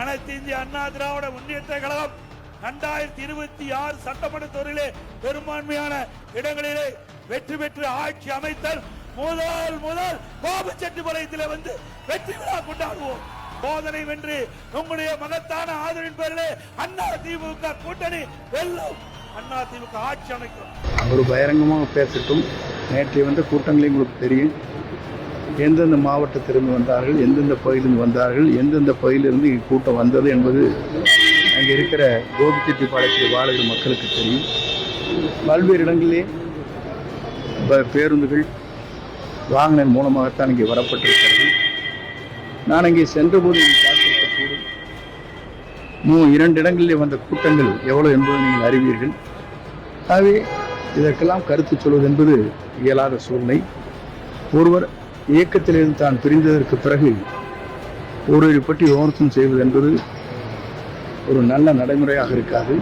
அனைத்து இந்திய அண்ணா திராவிட முன்னேற்ற கழகம் இரண்டாயிரத்தி இருபத்தி ஆறு சட்டமன்ற தொழிலே பெரும்பான்மையான இடங்களிலே வெற்றி பெற்று ஆட்சி அமைத்தல் முதல் முதல் கோபச்செட்டிப்பாளையத்திலே வந்து வெற்றி விழா கொண்டாடுவோம். போதனை வென்று உங்களுடைய மகத்தான ஆதரவின் பேரிலே அண்ணா திமுக கூட்டணி வெல்லும். அண்ணா திமுக ஆட்சி அமைக்கும். அவர் பகிரங்கமாக பேசட்டும். நேற்று வந்த கூட்டங்களே உங்களுக்கு தெரியும். எந்தெந்த மாவட்டத்திலிருந்து வந்தார்கள் எந்தெந்த பகுதியிலிருந்து வந்தார்கள் எந்தெந்த பகுதியிலிருந்து இக்கூட்டம் கூட்டம் வந்தது என்பது அங்கே இருக்கிற கோபிச்செட்டிப்பாளையத்தில் வாழுகிற மக்களுக்கு தெரியும். பல்வேறு இடங்களிலே பேருந்துகள் வாகனம் மூலமாகத்தான் இங்கே வரப்பட்டிருக்கிறது. நான் அங்கே சென்றபோது நீங்கள் பார்த்திருக்கக்கூடும். மூ இரண்டு இடங்களிலே வந்த கூட்டங்கள் எவ்வளோ என்பதை நீங்கள் அறிவீர்கள். ஆகவே இதற்கெல்லாம் கருத்து சொல்வது என்பது இயலாத சூழ்நிலை. ஒருவர் இயக்கத்திலிருந்து தான் பிரிந்ததற்கு பிறகு ஒருவரை பற்றி விமர்சனம் செய்வது என்பது ஒரு நல்ல நடைமுறையாக இருக்காது.